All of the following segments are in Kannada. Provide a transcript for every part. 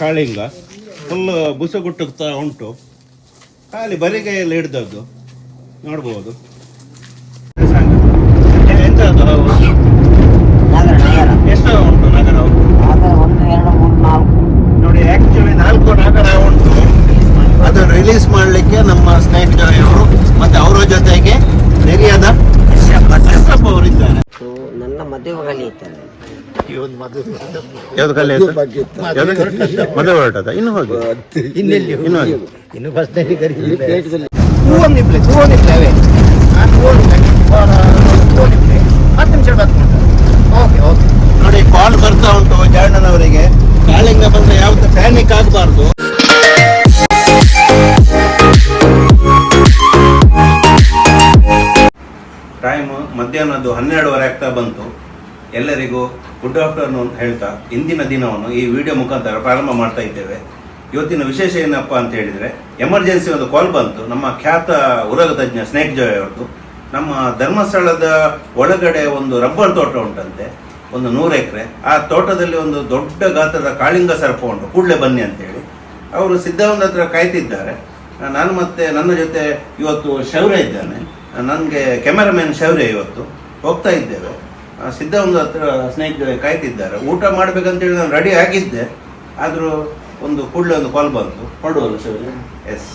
ಕಾಳಿಂಗ ಫುಲ್ ಬುಸಗುಟ್ಟುತ್ತಾ ಉಂಟು. ಖಾಲಿ ಬರಿಗೈಯಲ್ಲಿ ಹಿಡ್ದದ್ದು. ನೋಡ್ಬೋದು. ಎಷ್ಟು ಉಂಟು ನಗರ ನೋಡಿ ಆಕ್ಚುಲಿ ನಾಲ್ಕು ನಗರ ಉಂಟು. ಅದು ರಿಲೀಸ್ ಮಾಡಲಿಕ್ಕೆ ನಮ್ಮ ಸ್ನೇಹಿತರು ಮತ್ತೆ ಅವರ ಜೊತೆಗೆ ನೆರಿಯದ ಅವರಿದ್ದಾರೆ. ನನ್ನ ಯಾವ್ದು ಕಲ್ಲೆ ಮದುವೆ ಹೊರಟದ? ಇನ್ನು ಹೋಗಿ ಇನ್ನೆಲ್ಲಿ ಇನ್ನು ಹೋಗಿ ಇನ್ನು ಅವೇ. ಹತ್ತು ನಿಮಿಷ ಓಕೆ ಓಕೆ. ನೋಡಿ ಕಾಲ್ ಬರ್ತಾ ಉಂಟು ಜಾಣನವರಿಗೆ. ಕಾಳಿಂಗ ಬಂದ್ರೆ ಯಾವ್ದು ಪ್ಯಾನಿಕ್ ಆಗಬಾರ್ದು. ಟೈಮ್ ಮಧ್ಯಾಹ್ನದ್ದು ಹನ್ನೆರಡುವರೆ ಆಗ್ತಾ ಬಂತು. ಎಲ್ಲರಿಗೂ ಗುಡ್ ಆಫ್ಟರ್ನೂನ್ ಹೇಳ್ತಾ ಇಂದಿನ ದಿನವನ್ನು ಈ ವಿಡಿಯೋ ಮುಖಾಂತರ ಪ್ರಾರಂಭ ಮಾಡ್ತಾ ಇದ್ದೇವೆ. ಇವತ್ತಿನ ವಿಶೇಷ ಏನಪ್ಪ ಅಂತ ಹೇಳಿದ್ರೆ ಎಮರ್ಜೆನ್ಸಿ ಒಂದು ಕಾಲ್ ಬಂತು. ನಮ್ಮ ಖ್ಯಾತ ಉರಗ ತಜ್ಞ ಸ್ನೇಕ್ ಜಾಯ್ ಅವ್ರದ್ದು. ನಮ್ಮ ಧರ್ಮಸ್ಥಳದ ಒಳಗಡೆ ಒಂದು ರಬ್ಬರ್ ತೋಟ ಉಂಟಂತೆ, ಒಂದು ನೂರು ಎಕರೆ. ಆ ತೋಟದಲ್ಲಿ ಒಂದು ದೊಡ್ಡ ಗಾತ್ರದ ಕಾಳಿಂಗ ಸರ್ಪ ಉಂಟು. ಕೂಡಲೇ ಬನ್ನಿ ಅಂತೇಳಿ ಅವರು ಸಿದ್ಧಾವಂತ ಹತ್ರ ಕಾಯ್ತಿದ್ದಾರೆ. ನಾನು ಮತ್ತೆ ನನ್ನ ಜೊತೆ ಇವತ್ತು ಶೌರ್ಯ ಇದ್ದಾನೆ. ನನಗೆ ಕ್ಯಾಮರಾಮ್ಯಾನ್ ಶೌರ್ಯ ಇವತ್ತು. ಹೋಗ್ತಾ ಇದ್ದೇವೆ. ಆ, ಒಂದು ಹತ್ರ ಸ್ನೇಹಿತ ಕಾಯ್ತಿದ್ದಾರೆ. ಊಟ ಮಾಡ್ಬೇಕಂತೇಳಿ ನಾನು ರೆಡಿ ಆಗಿದ್ದೆ. ಆದರೂ ಒಂದು ಕೂಡಲೇ ಒಂದು ಕಾಲ್ ಬಂತು. ಹೊರಡುವಲ್ಲ ಶೌರ್ಯ. ಎಸ್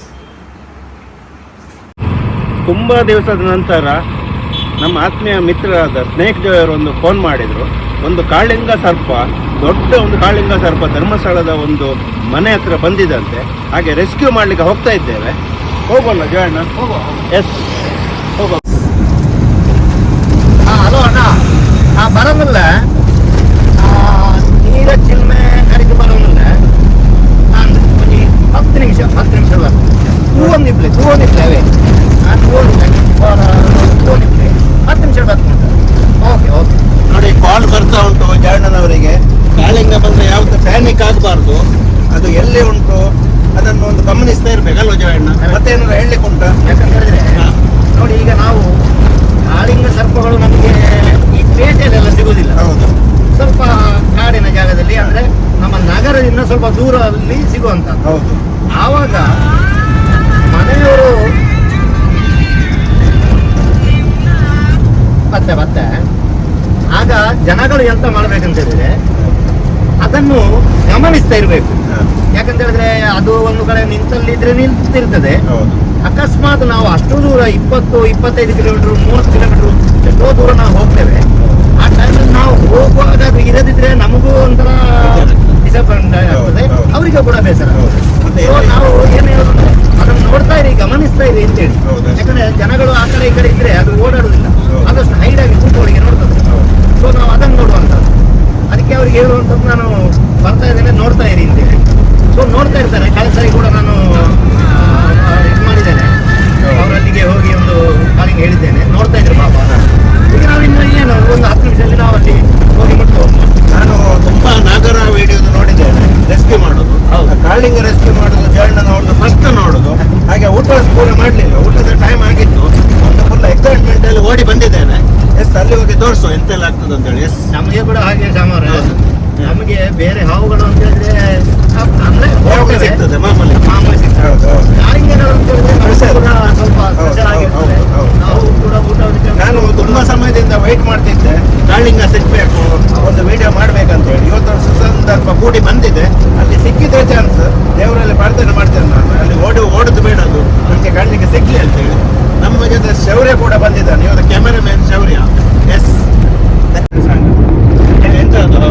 ತುಂಬ ದಿವಸದ ನಂತರ ನಮ್ಮ ಆತ್ಮೀಯ ಮಿತ್ರರಾದ ಸ್ನೇಕ್ ಒಂದು ಫೋನ್ ಮಾಡಿದರು. ಒಂದು ಕಾಳಿಂಗ ಸರ್ಪ ದೊಡ್ಡ ಒಂದು ಕಾಳಿಂಗ ಸರ್ಪ ಧರ್ಮಸ್ಥಳದ ಒಂದು ಮನೆ ಹತ್ರ ಬಂದಿದಂತೆ. ಹಾಗೆ ರೆಸ್ಕ್ಯೂ ಮಾಡ್ಲಿಕ್ಕೆ ಹೋಗ್ತಾ ಇದ್ದೇವೆ. ಹೋಗೋಣ ಹೋಗೋ ಎಸ್ ಹೋಗೋ ಹಲೋ ಅಣ್ಣ ಆ ಬರೋದಿಲ್ಲ ನೀರ ಚಿಲ್ಮೆ ಕರೆದು ಬರೋದಿಲ್ಲ ನಾನು ಒಂದು ಹತ್ತು ನಿಮಿಷ ಹತ್ತು ನಿಮಿಷ ಹೂವೊಂದಿಪ್ಲೆ ಹೂವೊಂದಿಪ್ಲೆ ಅವೇ ಆ ಹೂವೊಂದಿಪ್ಲೆ ಹೂವೊಂದಿಪ್ಲೆ ಹತ್ತು ನಿಮಿಷ ಬರ್ಕೊಂಡು ಓಕೆ ಓಕೆ. ನೋಡಿ ಕಾಲ್ ಬರ್ತಾ ಉಂಟು ಜಾಣನವರಿಗೆ ಕಾಳಿಂಗ ಬಂದರೆ ಯಾವುದು ಪ್ಯಾನಿಕ್ ಆಗಬಾರ್ದು. ಅದು ಎಲ್ಲಿ ಉಂಟು? ಅದನ್ನು ಒಂದು ಗಮನಿಸ್ತಾ ಇರಬೇಕಲ್ವಾ ಜಯಣ್ಣ ಮತ್ತೇನಾದ್ರು ಹೇಳಲಿಕ್ಕೆ ಉಂಟಾ? ಯಾಕಂತ ಹೇಳಿದ್ರೆ ನೋಡಿ ಈಗ ನಾವು ಕಾಳಿಂಗ ಸರ್ಪಗಳು ನಮಗೆ ಈ ಪೇಟೆಯಲ್ಲೆಲ್ಲ ಸಿಗೋದಿಲ್ಲ. ಹೌದು. ಸ್ವಲ್ಪ ಕಾಡಿನ ಜಾಗದಲ್ಲಿ ಅಂದರೆ ನಮ್ಮ ನಗರದಿಂದ ಸ್ವಲ್ಪ ದೂರಲ್ಲಿ ಸಿಗುವಂತ ಹೌದು. ಆವಾಗ ಮತ್ತೆ ಮತ್ತೆ ಆಗ ಜನಗಳು ಎಂತ ಮಾಡ್ಬೇಕಂತ ಹೇಳಿದ್ರೆ ಅದನ್ನು ಗಮನಿಸ್ತಾ ಇರಬೇಕು. ಯಾಕಂತ ಹೇಳಿದ್ರೆ ಅದು ಒಂದು ಕಡೆ ನಿಂತಲ್ಲಿದ್ರೆ ನಿಂತಿರ್ತದೆ. ಅಕಸ್ಮಾತ್ ನಾವು ಅಷ್ಟು ದೂರ ಇಪ್ಪತ್ತು ಇಪ್ಪತ್ತೈದು ಕಿಲೋಮೀಟರ್ ಮೂವತ್ತು ಕಿಲೋಮೀಟರ್ ಎಷ್ಟೋ ದೂರ ನಾವು ಹೋಗ್ತೇವೆ. ಆ ಟೈಮಲ್ಲಿ ನಾವು ಹೋಗುವಾಗ ಇರದಿದ್ರೆ ನಮಗೂ ಒಂಥರ ಡಿಸಪಾಯಿಂಟ್ ಆಗ್ತದೆ. ಅವರಿಗೆ ಕೂಡ ಬೇಸರ ನಾವು ಏನು ನೋಡ್ತಾ ಇರಿ ಗಮನಿಸ್ತಾ ಇರಿ ಅಂತ ಹೇಳಿ. ಯಾಕಂದ್ರೆ ಜನಗಳು ಆ ಕಡೆ ಈ ಕಡೆ ಇದ್ರೆ ಅದು ಓಡಾಡುದಿಲ್ಲ ಆದಷ್ಟು ಹೈಡ್ ಆಗಿ ಕೂತ್ಕೊಳ್ಳಿಗೆ ನೋಡ್ತದೆ. ಸೊ ನಾವು ಅದನ್ನು ನೋಡುವಂಥದ್ದು. ಅದಕ್ಕೆ ಅವ್ರಿಗೆ ಹೇಳುವಂಥದ್ದು ನಾನು ಬರ್ತಾ ಇದ್ದೇನೆ ನೋಡ್ತಾ ಇರಿ ಅಂತೇಳಿ ಸೊ ನೋಡ್ತಾ ಇರ್ತಾರೆ. ಕಳೆದ ಸಾರಿ ಕೂಡ ನಾನು ಇದು ಮಾಡಿದ್ದೇನೆ. ಅವರಲ್ಲಿಗೆ ಹೋಗಿ ಒಂದು ಕಾಲಿಂಗ್ ಹೇಳಿದ್ದೇನೆ. ನೋಡ್ತಾ ಇದ್ರು ಪಾಪ. ಈಗ ನಾವಿನ್ನು ಏನು ಒಂದು ಹತ್ತು ನಿಮಿಷದಲ್ಲಿ ನಾವು ಅಲ್ಲಿ ಹೋಗಿ ಮುಟ್ಟು ನಾನು ತುಂಬಾ ನಾಗರ ವಿಡಿಯೋ ನೋಡಿದ್ದೇನೆ. ರೆಸ್ಕ್ಯೂ ಮಾಡೋದು. ಕಾಳಿಂಗ ರೆಸ್ಕ್ಯೂ ಮಾಡೋದು ಜರ್ಣ ನೋಡುದು ಫಸ್ಟ್ ನೋಡುದು. ಹಾಗೆ ಊಟ ಪೂರ ಮಾಡಲಿಲ್ಲ. ಊಟದ ಟೈಮ್ ಆಗಿತ್ತು. ಒಂದು ಫುಲ್ ಎಕ್ಸೈಟ್ಮೆಂಟ್ ಅಲ್ಲಿ ಓಡಿ ಬಂದಿದ್ದೇನೆ. ಎಸ್ ಅಲ್ಲಿ ಹೋಗಿ ತೋರಿಸು ಎಂತೆಲ್ಲ ಆಗ್ತದೆ ಅಂತ ಹೇಳಿ ಎಸ್ ನಮಗೆ ಕೂಡ ಹಾಗೆ ಸಾಮಾರು. ನಮಗೆ ಬೇರೆ ಹಾವುಗಳು ಅಂತ ಹೇಳಿದ್ರೆ ಅಂದ್ರೆ ಹೋಗ್ತದೆ. ಸಿಗ್ತದೆ ಮಾಮೂಲಿ. ಮಾಮೂಲಿ ಸಿಗ್ತದೆ. ಹೌದು ಅಂತ ಹೇಳಿದ್ರೆ ಸ್ವಲ್ಪ ಸ್ಪೆಷಲ್ ಆಗಿರ್ತದೆ. ನಾವು ಕೂಡ ಊಟ ನಾನು ತುಂಬಾ ಸಮಯದಿಂದ ವೆಯ್ಟ್ ಮಾಡ್ತಿದ್ದೆ. ಕಾಳಿಂಗ ಸಿಗ್ಬೇಕು ಒಂದು ವಿಡಿಯೋ ಮಾಡ್ಬೇಕಂತ ಹೇಳಿ ಇವತ್ತು ಸುಸಂದರ್ಭ ಕೂಡಿ ಬಂದಿದೆ. ಅಲ್ಲಿ ಸಿಕ್ಕಿದ್ರೆ ಚಾನ್ಸ್ ದೇವರಲ್ಲಿ ಪ್ರಾರ್ಥನೆ ಮಾಡ್ತೇನೆ ನಾನು. ಅಲ್ಲಿ ಓಡಿ ಓಡದು ಬೇಡದು. ನನಗೆ ಕಣ್ಣಿಗೆ ಸಿಗ್ಲಿ ಅಂತ ಹೇಳಿ ನಮ್ಮ ಜೊತೆ ಶೌರ್ಯ ಕೂಡ ಬಂದಿದ್ದಾನೆ. ಇವತ್ತು ಕ್ಯಾಮೆರಾಮ್ಯಾನ್ ಶೌರ್ಯ ಎಸ್ ಎಂತ ಅದು?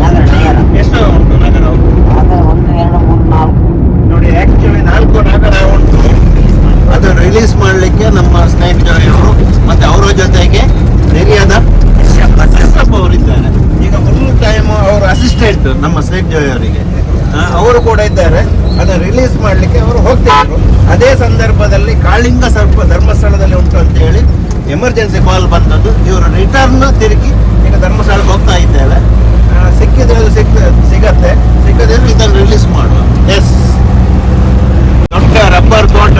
ನಗರ ನಗರ ಎಷ್ಟು ಉಂಟು ನಗರ ಆಗ ಒಂದು ಎರಡು ಮೂರು ನಾಲ್ಕು ನೋಡಿ ಆಕ್ಚುಲಿ ನಾಲ್ಕು ನಗರ ಉಂಟು ಅದು ರಿಲೀಸ್ ಮಾಡಲಿಕ್ಕೆ ನಮ್ಮ ಸ್ನೇಹಿತರು ಮತ್ತೆ ಅವರ ಜೊತೆಗೆ ನೆರಿಯದ ಕಶ್ಯಪ್ ಅವರಿದ್ದಾರೆ ಈಗ ಫುಲ್ ಟೈಮ್ ಅವರ ಅಸಿಸ್ಟೆಂಟ್ ಜೋಯ್ ಅವರಿಗೆ. ಅವರು ಕೂಡ ಇದ್ದಾರೆ. ಅದನ್ನು ರಿಲೀಸ್ ಮಾಡಲಿಕ್ಕೆ ಅವರು ಹೋಗ್ತಿದ್ರು ಅದೇ ಸಂದರ್ಭದಲ್ಲಿ ಕಾಳಿಂಗ ಸರ್ಪ ಧರ್ಮಸ್ಥಳದಲ್ಲಿ ಉಂಟು ಅಂತ ಹೇಳಿ ಎಮರ್ಜೆನ್ಸಿ ಕಾಲ್ ಬಂದದ್ದು. ಇವರು ರಿಟರ್ನ್ ತಿರುಗಿ ಈಗ ಧರ್ಮಸ್ಥಳಕ್ಕೆ ಹೋಗ್ತಾ ಇದ್ದೇವೆ ಸಿಕ್ಕಿದ್ರೆ ಅದು ಸಿಕ್ ಸಿಗತ್ತೆ. ಸಿಕ್ಕದ್ರೆ ಇದನ್ನು ರಿಲೀಸ್ ಮಾಡುವ. ಎಸ್ ದೊಡ್ಡ ರಬ್ಬರ್ ತೋಟ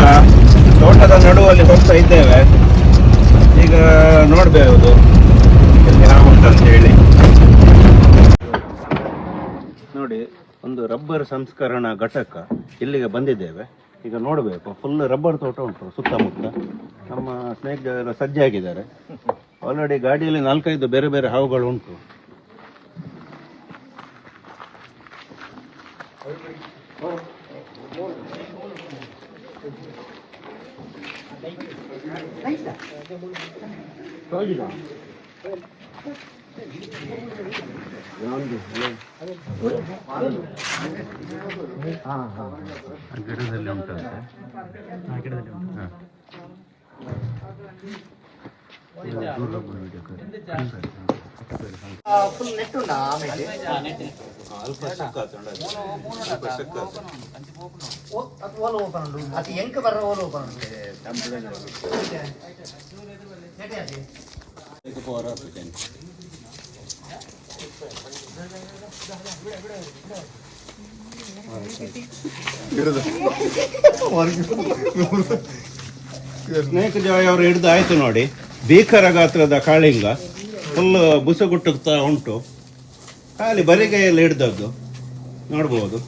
ತೋಟದ ನಡುವಲ್ಲಿ ಹೋಗ್ತಾ ಇದ್ದೇವೆ. ಈಗ ನೋಡ್ಬೇಕು ಎಲ್ಲಿ ಹಾವು ಉಂಟು ಅಂತ ಹೇಳಿ ನೋಡಿ ಒಂದು ಒಂದು ರಬ್ಬರ್ ಸಂಸ್ಕರಣಾ ಘಟಕ ಇಲ್ಲಿಗೆ ಬಂದಿದ್ದೇವೆ. ಈಗ ನೋಡಬೇಕು ಫುಲ್ ರಬ್ಬರ್ ತೋಟ ಉಂಟು ಸುತ್ತಮುತ್ತ. ನಮ್ಮ ಸ್ನೇಹಿತರು ಸಜ್ಜಾಗಿದ್ದಾರೆ. ಆಲ್ರೆಡಿ ಗಾಡಿಯಲ್ಲಿ ನಾಲ್ಕೈದು ಬೇರೆ ಬೇರೆ ಹಾವುಗಳು ಉಂಟು. ಗಿಡದಲ್ಲಿ ಉಂಟಂತೆ ಫುಲ್ ನೆಟ್ ಉಂಟಾ ಆಮೇಲೆ ಓ- ಅದು ಓಲು ಓಪನ್ ಉಂಟು ಅದು ಎಂಕ ಬರೋ ಓಲು ಓಪನ್ ಉಂಟು ನೆಟ್ಟೆ ಅದು? ಸ್ನೇಕ್ ಜಾಯ್ ಅವರು ಹಿಡಿದು ಆಯ್ತು ನೋಡಿ. ಭೀಕರ ಗಾತ್ರದ ಕಾಳಿಂಗ ಫುಲ್ ಬುಸಗುಟ್ಟುತ್ತಾ ಉಂಟು. ಖಾಲಿ ಬರಿಗೈಯಲ್ಲಿ ಹಿಡ್ದದ್ದು. ನೋಡ್ಬೋದು.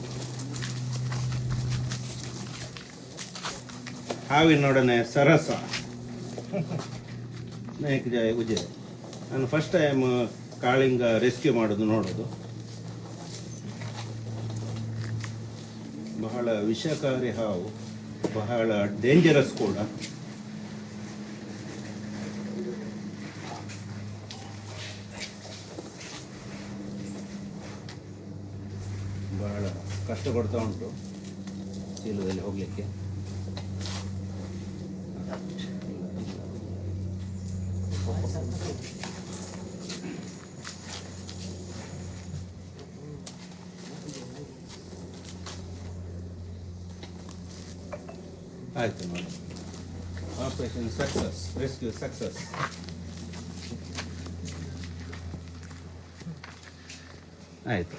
ಹಾವಿನೊಡನೆ ಸರಸ. ಸ್ನೇಕ್ ಜಾಯ್ ಉಜಯ್ ನಾನು ಫಸ್ಟ್ ಟೈಮ್ ಕಾಳಿಂಗ ರೆಸ್ಕ್ಯೂ ಮಾಡೋದು, ನೋಡೋದು. ಬಹಳ ವಿಷಕಾರಿ ಹಾವು, ಬಹಳ ಡೇಂಜರಸ್ ಕೂಡ. ಬಹಳ ಕಷ್ಟ ಕೊಡ್ತಾ ಉಂಟು, ಚೀಲದಲ್ಲಿ ಹೋಗ್ಲಿಕ್ಕೆ. ಆಯ್ತು madam. Operation success rescue success ಆಯ್ತು.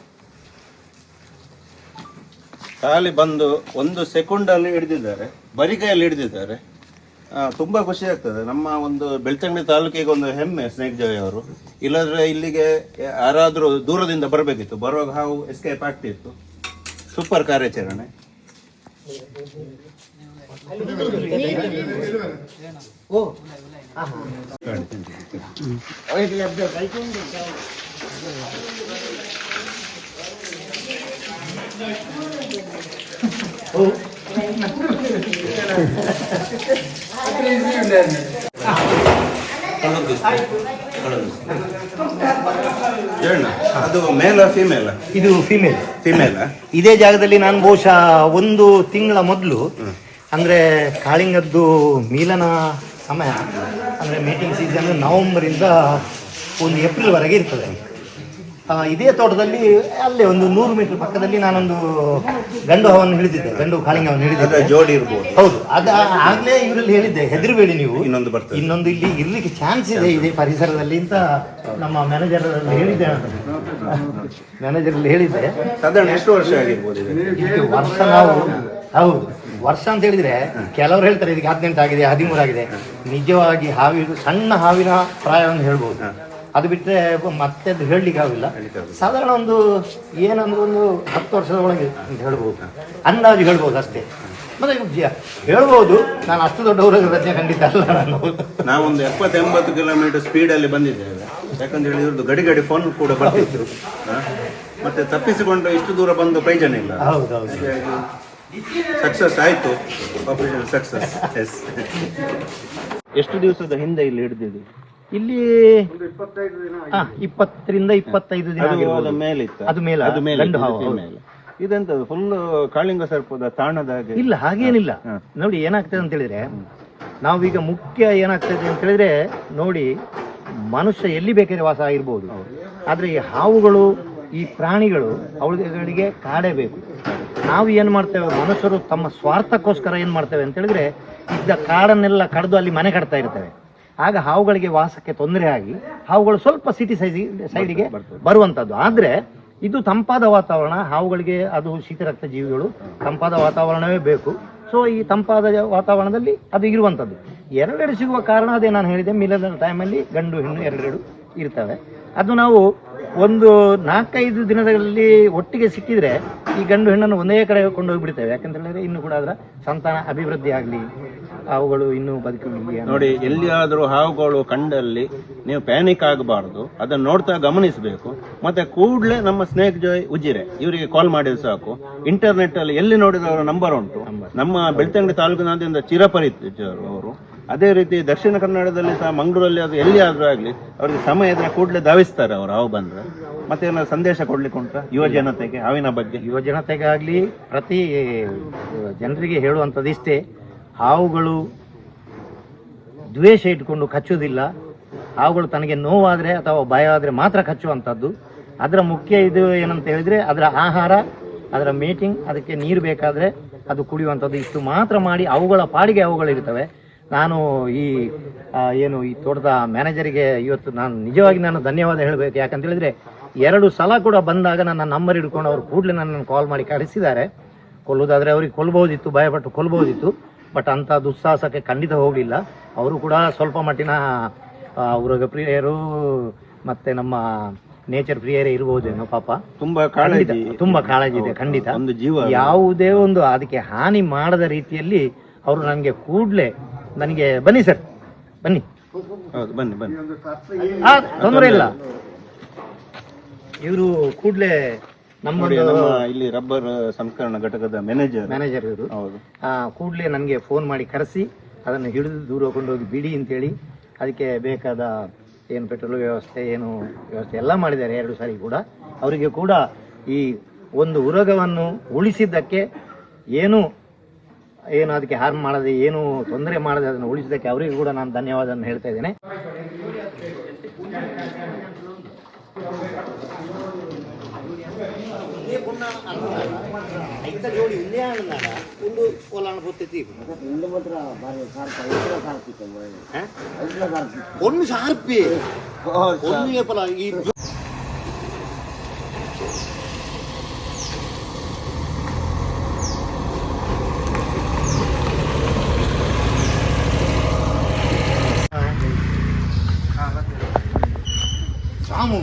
ಖಾಲಿ ಬಂದು ಒಂದು ಸೆಕೆಂಡಲ್ಲಿ ಹಿಡಿದಿದ್ದಾರೆ ಬರಿಗೈಯಲ್ಲಿ ಹಿಡಿದಿದ್ದಾರೆ. ತುಂಬ ಖುಷಿ ಆಗ್ತದೆ. ನಮ್ಮ ಒಂದು ಬೆಳ್ತಂಗಡಿ ತಾಲೂಕಿಗೆ ಒಂದು ಹೆಮ್ಮೆ ಸ್ನೇಕ್ ಜಾಯ್ ಅವರು. ಇಲ್ಲದ್ರೆ ಇಲ್ಲಿಗೆ ಯಾರಾದರೂ ದೂರದಿಂದ ಬರಬೇಕಿತ್ತು. ಬರುವಾಗ ಹಾವು ಎಸ್ಕೇಪ್ ಆಗ್ತಿತ್ತು. ಸೂಪರ್ ಕಾರ್ಯಾಚರಣೆ. ಓ ಅದು ಮೇಲ ಫಿಮೇಲ ಇದು ಫಿಮೇಲ್ ಫಿಮೇಲ್ ಇದೇ ಜಾಗದಲ್ಲಿ ನಾನು ಬಹುಶಃ ಒಂದು ತಿಂಗಳ ಮೊದಲು ಅಂದ್ರೆ ಕಾಳಿಂಗದ್ದು ಮೀಲನ ಸಮಯ ಅಂದರೆ ಮೀಟಿಂಗ್ ಸೀಸನ್ ನವಂಬರಿಂದ ಒಂದು ಏಪ್ರಿಲ್ವರೆಗೆ ಇರ್ತದೆ. ಇದೇ ತೋಟದಲ್ಲಿ ಅಲ್ಲೇ ಒಂದು ನೂರು ಮೀಟರ್ ಪಕ್ಕದಲ್ಲಿ ನಾನೊಂದು ಗಂಡು ಹವನ್ನು ಹಿಡಿದಿದ್ದೆ ಗಂಡು ಕಾಳಿಂಗವನ್ನು ಹಿಡಿದಿದ್ದೆ. ಜೋಡಿ ಇರ್ಬೋದು. ಹೌದು ಅದು ಆಗಲೇ ಇವರಲ್ಲಿ ಹೇಳಿದ್ದೆ ಹೆದರಬೇಡಿ ನೀವು. ಇನ್ನೊಂದು ಬರ್ತದೆ. ಇನ್ನೊಂದು ಇಲ್ಲಿ ಇರಲಿಕ್ಕೆ ಚಾನ್ಸ್ ಇದೆ ಇದೇ ಪರಿಸರದಲ್ಲಿ ಅಂತ ನಮ್ಮ ಮ್ಯಾನೇಜರ್ ಹೇಳಿದ್ದೆ ಮ್ಯಾನೇಜರ್ ಹೇಳಿದ್ದೆ. ಸಾಧಾರಣ ಎಷ್ಟು ವರ್ಷ ಆಗಿರ್ಬೋದು ವರ್ಷ ನಾವು ಹೌದು. ವರ್ಷ ಅಂತ ಹೇಳಿದ್ರೆ ಕೆಲವರು ಹೇಳ್ತಾರೆ ಇದಕ್ಕೆ ಹದಿನೆಂಟು ಆಗಿದೆ ಹದಿಮೂರು ಆಗಿದೆ. ನಿಜವಾಗಿ ಹಾವಿನ ಸಣ್ಣ ಹಾವಿನ ಪ್ರಾಯವನ್ನು ಹೇಳ್ಬೋದು. ಅದು ಬಿಟ್ಟರೆ ಮತ್ತೆ ಅದು ಹೇಳಲಿಕ್ಕೆ ಆಗಿಲ್ಲ ಸಾಧಾರಣ ಒಂದು ಏನಂದ್ರೆ ಒಂದು ಹತ್ತು ವರ್ಷದ ಒಳಗೆ ಅಂತ ಹೇಳ್ಬೋದು. ಅಂದಾಜು ಹೇಳ್ಬೋದು ಅಷ್ಟೇ. ಮತ್ತೆ ಹೇಳ್ಬೋದು. ನಾನು ಅಷ್ಟು ದೊಡ್ಡ ರಚನೆ ಖಂಡಿತ ಅಲ್ಲ ನಾನು. ನಾವೊಂದು ಎಪ್ಪತ್ತು ಎಂಬತ್ತು ಕಿಲೋಮೀಟರ್ ಸ್ಪೀಡಲ್ಲಿ ಬಂದಿದ್ದೇವೆ. ಯಾಕಂತ ಹೇಳಿದ್ರೆ ಗಡಿ ಗಡಿ ಫೋನ್ ಕೂಡ ಬರ್ತಿತ್ತು. ಮತ್ತೆ ತಪ್ಪಿಸಿಕೊಂಡು ಇಷ್ಟು ದೂರ ಬಂದು ಪ್ರಯೋಜನ ಇಲ್ಲ. ಹೌದೌದು ಸಕ್ಸಸ್ ಆಯ್ತು. ಆಪರೇಷನ್ ಸಕ್ಸಸ್ ಎಸ್ ಎಷ್ಟು ದಿವಸದ ಹಿಂದೆ ಇಲ್ಲಿ ಹಿಡಿದಿದ್ದು ಇಲ್ಲಿ ಹಾ, ಇಪ್ಪತ್ತರಿಂದ ಇಪ್ಪತ್ತೈದು ದಿನ ಅದು ಆಗಿರ್ಬೋದು. ಅದ ಮೇಲಿತ್ತು. ಅದು ಮೇಲೆ ಅದು ಮೇಲೆ ಗಂಡು ಹಾವು, ಹೌದು. female. ಇದೆಂತ ಫುಲ್ ಕಾಳಿಂಗ ಸರ್ಪದ ತಾಣದ ಹಾಗೆ? ಇಲ್ಲ ಹಾಗೇನಿಲ್ಲ. ನೋಡಿ ಏನಾಗ್ತದೆ ಅಂತ ಹೇಳಿದ್ರೆ ನಾವೀಗ ಮುಖ್ಯ ಏನಾಗ್ತದೆ ಅಂತ ಹೇಳಿದ್ರೆ ನೋಡಿ ಮನುಷ್ಯ ಎಲ್ಲಿ ಬೇಕಾದ್ರೆ ವಾಸ ಆಗಿರ್ಬೋದು. ಆದ್ರೆ ಈ ಹಾವುಗಳು ಈ ಪ್ರಾಣಿಗಳು ಅವುಗಳಿಗೆ ಕಾಡೇ ಬೇಕು. ನಾವು ಏನು ಮಾಡ್ತೇವೆ ಮನುಷ್ಯರು ತಮ್ಮ ಸ್ವಾರ್ಥಕ್ಕೋಸ್ಕರ ಏನು ಮಾಡ್ತೇವೆ ಅಂತ ಹೇಳಿದ್ರೆ ಇದ್ದ ಕಾಡನ್ನೆಲ್ಲ ಕಡಿದು ಅಲ್ಲಿ ಮನೆ ಕಟ್ತಾ ಇರ್ತೇವೆ. ಆಗ ಹಾವುಗಳಿಗೆ ವಾಸಕ್ಕೆ ತೊಂದರೆ ಆಗಿ ಹಾವುಗಳು ಸ್ವಲ್ಪ ಸಿಟಿ ಸೈಜಿ ಸೈಡಿಗೆ ಬರುವಂಥದ್ದು ಆದರೆ ಇದು ತಂಪಾದ ವಾತಾವರಣ ಹಾವುಗಳಿಗೆ ಅದು ಶೀತರಕ್ತ ಜೀವಿಗಳು ತಂಪಾದ ವಾತಾವರಣವೇ ಬೇಕು. ಸೊ ಈ ತಂಪಾದ ವಾತಾವರಣದಲ್ಲಿ ಅದು ಇರುವಂಥದ್ದು ಎರಡೆರಡು ಸಿಗುವ ಕಾರಣ ಅದೇ ನಾನು ಹೇಳಿದೆ ಮಿಲದ ಟೈಮಲ್ಲಿ ಗಂಡು ಹೆಣ್ಣು ಎರಡೆರಡು ಇರ್ತವೆ. ಅದು ನಾವು ಒಂದು ನಾಲ್ಕೈದು ದಿನದಲ್ಲಿ ಒಟ್ಟಿಗೆ ಸಿಕ್ಕಿದ್ರೆ ಈ ಗಂಡು ಹೆಣ್ಣನ್ನು ಒಂದೇ ಕಡೆ ಕೊಂಡೋಗ್ಬಿಡ್ತೇವೆ ಯಾಕಂತ ಹೇಳಿದ್ರೆ ಇನ್ನು ಕೂಡ ಅದರ ಸಂತಾನ ಅಭಿವೃದ್ಧಿ ಆಗಲಿ ಹಾವುಗಳು ಇನ್ನೂ ಬದುಕಲಿ ನೋಡಿ ಎಲ್ಲಿಯಾದರೂ ಹಾವುಗಳು ಕಂಡಲ್ಲಿ ನೀವು ಪ್ಯಾನಿಕ್ ಆಗಬಾರ್ದು. ಅದನ್ನು ನೋಡ್ತಾ ಗಮನಿಸಬೇಕು. ಮತ್ತೆ ಕೂಡಲೇ ನಮ್ಮ ಸ್ನೇಕ್ ಜಾಯ್ ಉಜಿರೆ ಇವರಿಗೆ ಕಾಲ್ ಮಾಡಿದ್ರೆ ಸಾಕು. ಇಂಟರ್ನೆಟ್ ಅಲ್ಲಿ ಎಲ್ಲಿ ನೋಡಿದವರ ನಂಬರ್ ಉಂಟು. ನಮ್ಮ ಬೆಳ್ತಂಗಡಿ ತಾಲೂಕಿನಾದ್ಯಂತ ಚಿರಪರಿಚಿತರು ಅವರು. ಅದೇ ರೀತಿ ದಕ್ಷಿಣ ಕನ್ನಡದಲ್ಲಿ ಸಹ ಮಂಗಳೂರಲ್ಲಿ ಅದು ಎಲ್ಲಿ ಆದರೂ ಆಗಲಿ ಅವರಿಗೆ ಸಮಯ ಇದ್ರೆ ಕೂಡಲೇ ಧಾವಿಸ್ತಾರೆ ಅವರು ಹಾವು ಬಂದ್ರೆ. ಮತ್ತೆ ಸಂದೇಶ ಕೊಡ್ಲಿಕ್ಕೆ ಉಂಟು? ಯುವ ಜನತೆಗೆ ಹಾವಿನ ಬಗ್ಗೆ? ಯುವ ಜನತೆಗಾಗಲಿ ಪ್ರತಿ ಜನರಿಗೆ ಹೇಳುವಂಥದ್ದು ಇಷ್ಟೇ. ಹಾವುಗಳು ದ್ವೇಷ ಇಟ್ಕೊಂಡು ಕಚ್ಚುವುದಿಲ್ಲ. ಹಾವುಗಳು ತನಗೆ ನೋವಾದರೆ ಅಥವಾ ಭಯ ಆದರೆ ಮಾತ್ರ ಕಚ್ಚುವಂಥದ್ದು. ಅದರ ಮುಖ್ಯ ಇದು ಏನಂತ ಹೇಳಿದರೆ ಅದರ ಆಹಾರ ಅದರ ಮೀಟಿಂಗ್ ಅದಕ್ಕೆ ನೀರು ಬೇಕಾದರೆ ಅದು ಕುಡಿಯುವಂಥದ್ದು ಇಷ್ಟು ಮಾತ್ರ ಮಾಡಿ ಅವುಗಳ ಪಾಡಿಗೆ ಅವುಗಳಿರ್ತವೆ ನಾನು ಈ ಏನು ಈ ತೋಟದ ಮ್ಯಾನೇಜರಿಗೆ ಇವತ್ತು ನಾನು ನಿಜವಾಗಿ ನಾನು ಧನ್ಯವಾದ ಹೇಳಬೇಕು. ಯಾಕಂತ ಹೇಳಿದ್ರೆ ಎರಡು ಸಲ ಕೂಡ ಬಂದಾಗ ನನ್ನ ನಂಬರ್ ಹಿಡ್ಕೊಂಡು ಅವ್ರು ಕೂಡಲೇ ನನ್ನನ್ನು ಕಾಲ್ ಮಾಡಿ ಕರೆಸಿದ್ದಾರೆ ಕೊಲ್ಲುವುದಾದ್ರೆ ಅವ್ರಿಗೆ ಕೊಲ್ಬಹುದಿತ್ತು ಭಯಪಟ್ಟು ಕೊಲ್ಬಹುದಿತ್ತು ಬಟ್ ಅಂಥ ದುಸ್ಸಾಹಸಕ್ಕೆ ಖಂಡಿತ ಹೋಗಲಿಲ್ಲ. ಅವರು ಕೂಡ ಸ್ವಲ್ಪ ಮಟ್ಟಿನ ಅವರ ಉರಗ ಪ್ರಿಯರು ಮತ್ತೆ ನಮ್ಮ ನೇಚರ್ ಪ್ರಿಯರೇ ಇರಬಹುದೇನೋ ಪಾಪ. ತುಂಬಾ ಕಾಳಜಿ. ತುಂಬಾ ಕಾಳಜಿ ಇದೆ ಖಂಡಿತ. ಒಂದು ಜೀವ ಯಾವುದೇ ಒಂದು ಅದಕ್ಕೆ ಹಾನಿ ಮಾಡದ ರೀತಿಯಲ್ಲಿ ಅವರು ನನಗೆ ಕೂಡಲೇ ನನಗೆ ಬನ್ನಿ ಸರ್ ಬನ್ನಿ. ಹೌದು ಬನ್ನಿ ಬನ್ನಿ. ತೊಂದರೆ ಇಲ್ಲ. ಇವರು ಕೂಡಲೇ ನೋಡಿ ನಮ್ಮ ಇಲ್ಲಿ ರಬ್ಬರ್ ಸಂಸ್ಕರಣ ಘಟಕದ ಮ್ಯಾನೇಜರ್ ಮ್ಯಾನೇಜರ್ ಇವರು. ಹೌದು. ಕೂಡಲೇ ನನಗೆ ಫೋನ್ ಮಾಡಿ ಕರೆಸಿ ಅದನ್ನು ಹಿಡಿದು ದೂರ ಕೊಂಡೋಗಿ ಬಿಡಿ ಅಂತೇಳಿ ಅದಕ್ಕೆ ಬೇಕಾದ ಏನು ಪೆಟ್ರೋಲ್ ವ್ಯವಸ್ಥೆ ಏನು ವ್ಯವಸ್ಥೆ ಎಲ್ಲ ಮಾಡಿದ್ದಾರೆ ಎರಡು ಸಾರಿ ಕೂಡ. ಅವರಿಗೆ ಕೂಡ ಈ ಒಂದು ಉರಗವನ್ನು ಉಳಿಸಿದ್ದಕ್ಕೆ ಏನು ಏನು ಅದಕ್ಕೆ ಹಾರ್ಮ್ ಮಾಡದೆ ಏನು ತೊಂದರೆ ಮಾಡದೆ ಅದನ್ನು ಉಳಿಸಿದ್ದಕ್ಕೆ ಅವರಿಗೂ ಕೂಡ ನಾನು ಧನ್ಯವಾದವನ್ನು ಹೇಳ್ತಾ ಇದ್ದೇನೆ. అయితే జోడి ఉంది అన్నాడా ఉండు కోలాన్ని పోతే కొన్ని సార్పి కొన్ని చెప్పాల ఈ రాము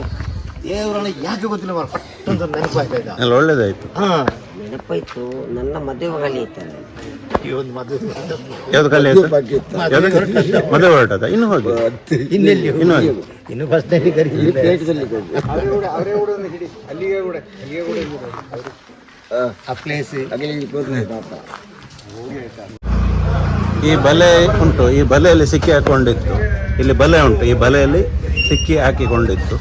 దేవుడు యాగపతిలో మరి ಅಂತ ನೆನಪಾಯ್ತಾ ಅಲ್ಲ ಎಲ್ಲ ಒಳ್ಳೇದಾಯ್ತು. ಹಾ. ನೆನಪಾಯ್ತು ನನ್ನ ಇತ್ತಲ್ಲ ಈ ಒಂದು ಮದುವೆ ಯಾವ್ದು ಮದುವೆ ಹೊರಟದ? ಇನ್ನು ಹೋಗಿ. ಇನ್ನೆಲ್ಲಿ ಇನ್ನು ಹೋಗಿ. ಇನ್ನು ಆ ಪ್ಲೇಸ್ ಈ ಬಲೆ ಉಂಟು. ಈ ಬಲೆಯಲ್ಲಿ ಸಿಕ್ಕಿ ಹಾಕೊಂಡಿತ್ತು. ಇಲ್ಲಿ ಬಲೆ ಉಂಟು. ಈ ಬಲೆಯಲ್ಲಿ ಸಿಕ್ಕಿ ಹಾಕಿಕೊಂಡಿತ್ತು.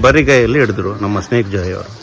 ಬರಿಗೈಯಲ್ಲಿ ಹಿಡಿದ್ರು ನಮ್ಮ ಸ್ನೇಕ್ ಜಾಯ್ ಅವರು.